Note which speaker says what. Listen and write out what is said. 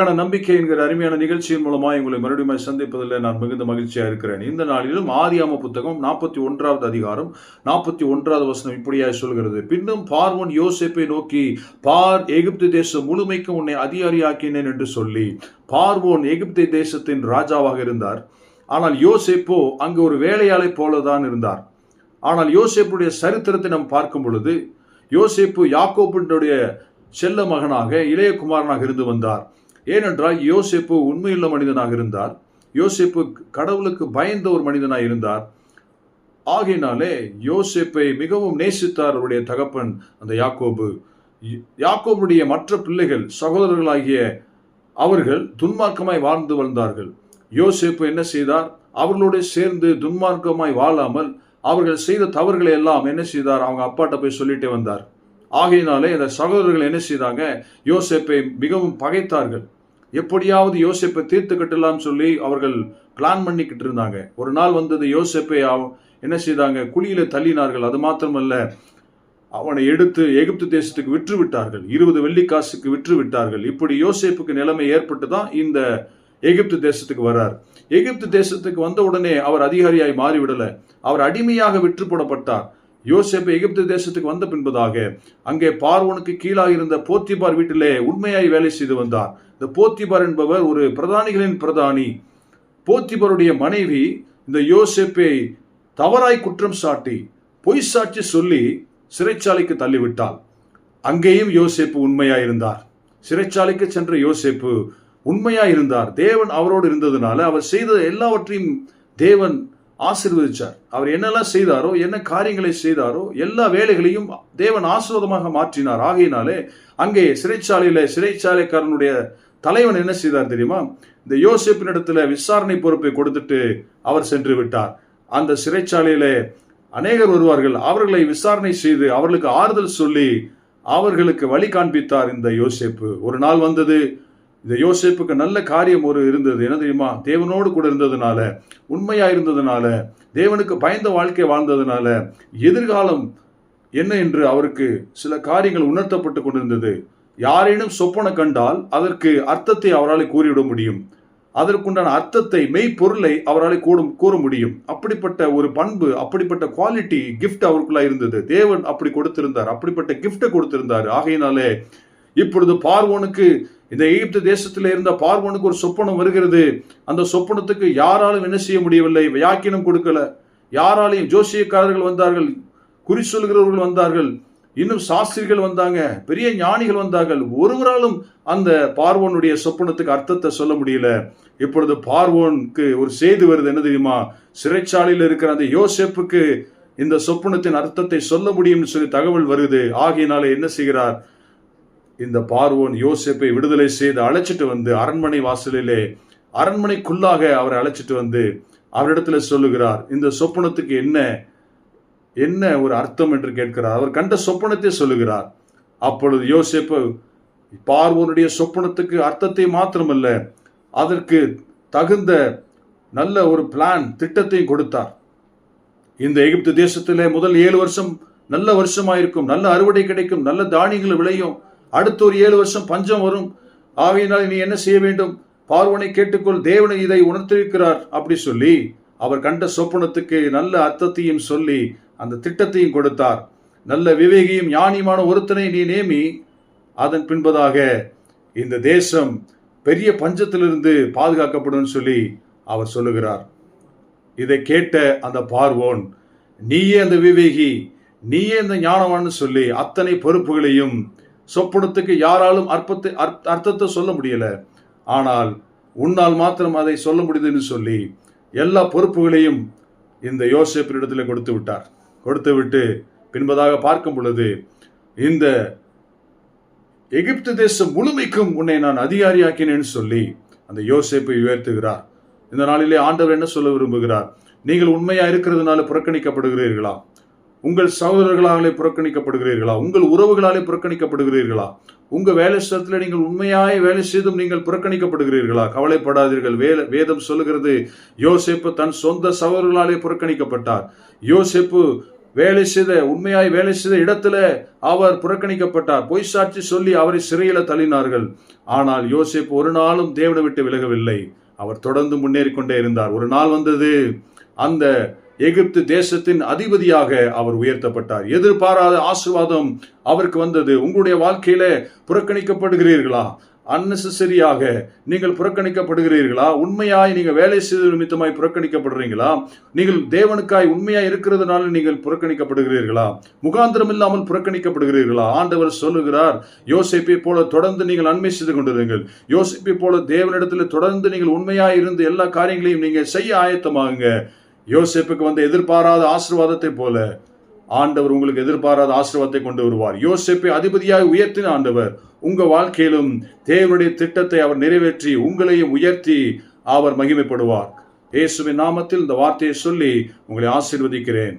Speaker 1: நம்பிக்கை என்கிற அருமையான நிகழ்ச்சியின் மூலமாக உங்களை மறுபடியும் சந்திப்பதில் நான் மிகுந்த மகிழ்ச்சியாக இருக்கிறேன். இந்த நாளிலும் ஆதியாம புத்தகம் நாற்பத்தி ஒன்றாவது அதிகாரம் நாற்பத்தி ஒன்றாவது வசனம் இப்படியாக சொல்கிறது. பின்னும் பார்வன் யோசேப்பை நோக்கி பார் எகிப்து தேசம் முழுமைக்கு உன்னை அதிகாரியாக்கினேன் என்று சொல்லி பார்வோன் எகிப்து தேசத்தின் ராஜாவாக இருந்தார். ஆனால் யோசேப்போ அங்கு ஒரு வேலையாளை போலதான் இருந்தார். ஆனால் யோசிப்புடைய சரித்திரத்தை நாம் பார்க்கும் பொழுது யோசிப்பு யாக்கோபினுடைய செல்ல மகனாக இளைய குமாரனாக இருந்து வந்தார். ஏனென்றால் யோசேப்பு உண்மையுள்ள மனிதனாக இருந்தார். யோசேப்பு கடவுளுக்கு பயந்த ஒரு மனிதனாக இருந்தார். ஆகையினாலே யோசேப்பை மிகவும் நேசித்தார் அவருடைய தகப்பன் அந்த யாக்கோபு. யாக்கோபுடைய மற்ற பிள்ளைகள் சகோதரர்களாகிய அவர்கள் துன்மார்க்கமாய் வாழ்ந்து வந்தார்கள். யோசிப்பு என்ன செய்தார்? அவர்களோடு சேர்ந்து துன்மார்க்கமாய் வாழாமல் அவர்கள் செய்த தவறுகளை எல்லாம் என்ன செய்தார்? அவங்க அப்பாட்ட போய் சொல்லிட்டே வந்தார். ஆகையினாலே இந்த சகோதரர்கள் என்ன செய்தாங்க? யோசேப்பை மிகவும் பகைத்தார்கள். எப்படியாவது யோசேப்பை தீர்த்து சொல்லி அவர்கள் பிளான் பண்ணிக்கிட்டு இருந்தாங்க. ஒரு நாள் வந்தது யோசேப்பை என்ன செய்தாங்க? குழியில தள்ளினார்கள். அது மாத்திரமல்ல அவனை எடுத்து எகிப்து தேசத்துக்கு விற்று விட்டார்கள் இருபது வெள்ளிக்காசுக்கு விற்று விட்டார்கள் இப்படி யோசேப்புக்கு நிலைமை ஏற்பட்டு தான் இந்த எகிப்து தேசத்துக்கு வர்றார் எகிப்து தேசத்துக்கு வந்த உடனே அவர் அதிகாரியாய் மாறிவிடல. அவர் அடிமையாக விற்று போடப்பட்டார் யோசேப்பு எகிப்து தேசத்துக்கு வந்த பின்பதாக அங்கே பார்வனுக்கு கீழாக இருந்த போத்திபார் வீட்டிலே உண்மையாய் வேலை செய்து வந்தார். இந்த போத்திபார் என்பவர் ஒரு பிரதானிகளின் பிரதானி. போத்திபாருடைய மனைவி இந்த யோசேப்பை தவறாய் குற்றம் சாட்டி பொய் சாட்சி சொல்லி சிறைச்சாலைக்கு தள்ளிவிட்டாள். அங்கேயும் யோசேப்பு உண்மையாய் இருந்தார் சிறைச்சாலைக்கு சென்ற யோசேப்பு உண்மையாய் இருந்தார் தேவன் அவரோடு இருந்ததுனால அவர் செய்த எல்லாவற்றையும் தேவன் ஆசிர்வதிச்சார். அவர் என்னெல்லாம் செய்தாரோ என்ன காரியங்களை செய்தாரோ எல்லா வேலைகளையும் தேவன் ஆசிர்வாதமாக மாற்றினார். ஆகையினாலே அங்கே சிறைச்சாலையில் சிறைச்சாலைக்காரனுடைய தலைவன் என்ன செய்தார் தெரியுமா? இந்த யோசிப்பினிடத்தில் விசாரணை பொறுப்பை கொடுத்துட்டு அவர் சென்று விட்டார். அந்த சிறைச்சாலையில அநேகர் வருவார்கள். அவர்களை விசாரணை செய்து அவர்களுக்கு ஆறுதல் சொல்லி அவர்களுக்கு வழி காண்பித்தார் இந்த யோசேப்பு. ஒரு நாள் வந்தது இந்த யோசிப்புக்கு நல்ல காரியம் ஒரு இருந்தது. என்ன தெரியுமா? தேவனோடு கூட இருந்ததுனால உண்மையாக இருந்ததுனால தேவனுக்கு பயந்த வாழ்க்கை வாழ்ந்ததுனால எதிர்காலம் என்ன என்று அவருக்கு சில காரியங்கள் உணர்த்தப்பட்டு கொண்டிருந்தது. யாரேனும் சொப்பனை கண்டால் அதற்கு அர்த்தத்தை அவரால் கூறிவிட முடியும். அதற்குண்டான அர்த்தத்தை மெய்ப்பொருளை அவரால் கூடும் கூற முடியும். அப்படிப்பட்ட ஒரு பண்பு அப்படிப்பட்ட குவாலிட்டி கிஃப்ட் அவருக்குள்ளே இருந்தது. தேவன் அப்படி கொடுத்திருந்தார். அப்படிப்பட்ட கிஃப்டை கொடுத்திருந்தார். ஆகையினாலே இப்பொழுது பார்வோனுக்கு இந்த எகிப்து தேசத்தில் இருந்த பார்வோனுக்கு ஒரு சொப்பனம் வருகிறது. அந்த சொப்பனத்துக்கு யாராலும் என்ன செய்ய முடியவில்லை. வியாக்கியம் கொடுக்கல. யாராலையும் ஜோசியக்காரர்கள் வந்தார்கள். குறி சொல்கிறவர்கள் வந்தார்கள். இன்னும் சாஸ்திரிகள் வந்தாங்க. பெரிய ஞானிகள் வந்தார்கள். ஒருவராலும் அந்த பார்வோனுடைய சொப்பனத்துக்கு அர்த்தத்தை சொல்ல முடியல. இப்பொழுது பார்வோனுக்கு ஒரு செய்தி வருது. என்ன தெரியுமா? சிறைச்சாலையில் இருக்கிற அந்த யோசேப்புக்கு இந்த சொப்பனத்தின் அர்த்தத்தை சொல்ல முடியும்னு சொல்லி தகவல் வருது. ஆகையினால என்ன செய்கிறார்? இந்த பார்வோன் யோசேப்பை விடுதலை செய்து அழைச்சிட்டு வந்து அரண்மனை வாசலிலே அரண்மனைக்குள்ளாக அவரை அழைச்சிட்டு வந்து அவரிடத்துல சொல்லுகிறார் இந்த சொப்பனத்துக்கு என்ன என்ன ஒரு அர்த்தம் என்று கேட்கிறார். அவர் கண்ட சொப்பனத்தை சொல்லுகிறார். அப்பொழுது யோசேப்பு பார்வோனுடைய சொப்பனத்துக்கு அர்த்தத்தை மாத்திரமல்ல அதற்கு தகுந்த நல்ல ஒரு பிளான் திட்டத்தையும் கொடுத்தார். இந்த எகிப்து தேசத்திலே முதல் ஏழு வருஷம் நல்ல வருஷமாயிருக்கும் நல்ல அறுவடை கிடைக்கும் நல்ல தானியங்கள் விளையும் அடுத்த ஒரு ஏழு வருஷம் பஞ்சம் வரும். ஆகையினால் நீ என்ன செய்ய வேண்டும்? பார்வனை கேட்டுக்கொள் தேவனை இதை உணர்த்திருக்கிறார் அப்படி சொல்லி அவர் கண்ட சொப்பனத்துக்கு நல்ல அர்த்தத்தையும் சொல்லி அந்த திட்டத்தையும் கொடுத்தார். நல்ல விவேகியும் ஞானியுமான ஒருத்தனை நீ நேமி அதன் பின்பதாக இந்த தேசம் பெரிய பஞ்சத்திலிருந்து பாதுகாக்கப்படும் சொல்லி அவர் சொல்லுகிறார். இதை கேட்ட அந்த பார்வோன் நீயே அந்த விவேகி நீயே அந்த ஞானவான்னு சொல்லி அத்தனை பொறுப்புகளையும் சொப்பனத்துக்கு யாராலும் அற்பத்தை அர்த்தத்தை சொல்ல முடியல. ஆனால் உன்னால் மாத்திரம் அதை சொல்ல முடியுதுன்னு சொல்லி எல்லா பொறுப்புகளையும் இந்த யோசிப்பினிடத்தில் கொடுத்து விட்டார். கொடுத்து விட்டு பின்பதாக பார்க்கும் பொழுது இந்த எகிப்து தேசம் முழுமைக்கும் உன்னை நான் அதிகாரியாக்கினேன்னு சொல்லி அந்த யோசேப்பை உயர்த்துகிறார். இந்த நாளிலே ஆண்டவர் என்ன சொல்ல விரும்புகிறார்? நீங்கள் உண்மையா இருக்கிறதுனால புறக்கணிக்கப்படுகிறீர்களா? உங்கள் சகோதரர்களாலே புறக்கணிக்கப்படுகிறீர்களா? உங்கள் உறவுகளாலே புறக்கணிக்கப்படுகிறீர்களா? உங்கள் வேலை ஸ்தலத்தில் நீங்கள் உண்மையாய் வேலை செய்தும் நீங்கள் புறக்கணிக்கப்படுகிறீர்களா? கவலைப்படாதீர்கள். வேலை வேதம் சொல்லுகிறது யோசிப்பு தன் சொந்த சகோதரர்களாலே புறக்கணிக்கப்பட்டார். யோசிப்பு வேலை செய்த உண்மையாய் வேலை செய்த இடத்துல அவர் புறக்கணிக்கப்பட்டார். பொய் சாட்சி சொல்லி அவரை சிறையில தள்ளினார்கள். ஆனால் யோசிப்பு ஒரு நாளும் தேவனை விட்டு விலகவில்லை. அவர் தொடர்ந்து முன்னேறி கொண்டே இருந்தார். ஒரு நாள் வந்தது அந்த எகிப்து தேசத்தின் அதிபதியாக அவர் உயர்த்தப்பட்டார். எதிர்பாராத ஆசிர்வாதம் அவருக்கு வந்தது. உங்களுடைய வாழ்க்கையில புறக்கணிக்கப்படுகிறீர்களா? அன்னெசரியாக நீங்கள் புறக்கணிக்கப்படுகிறீர்களா? உண்மையாய் நீங்கள் வேலை செய்த நிமித்தமாய் புறக்கணிக்கப்படுறீங்களா? நீங்கள் தேவனுக்காய் உண்மையாய் இருக்கிறதுனால நீங்கள் புறக்கணிக்கப்படுகிறீர்களா? முகாந்திரம் இல்லாமல் புறக்கணிக்கப்படுகிறீர்களா? ஆண்டவர் சொல்லுகிறார் யோசிப்பை போல தொடர்ந்து நீங்கள் நன்மை செய்து கொண்டிருங்கள். யோசிப்பை போல தேவனிடத்தில் தொடர்ந்து நீங்கள் உண்மையாய் இருந்து எல்லா காரியங்களையும் நீங்கள் செய்ய ஆயத்தமாகுங்க. யோசேப்புக்கு வந்து எதிர்பாராத ஆசிர்வாதத்தை போல ஆண்டவர் உங்களுக்கு எதிர்பாராத ஆசிர்வாதத்தை கொண்டு வருவார். யோசேப்பை அதிபதியாக உயர்த்தின ஆண்டவர் உங்க வாழ்க்கையிலும் தேவனுடைய திட்டத்தை அவர் நிறைவேற்றி உங்களையும் உயர்த்தி அவர் மகிமைப்படுவார். இயேசுவின் நாமத்தில் இந்த வார்த்தையை சொல்லி உங்களை ஆசிர்வதிக்கிறேன்.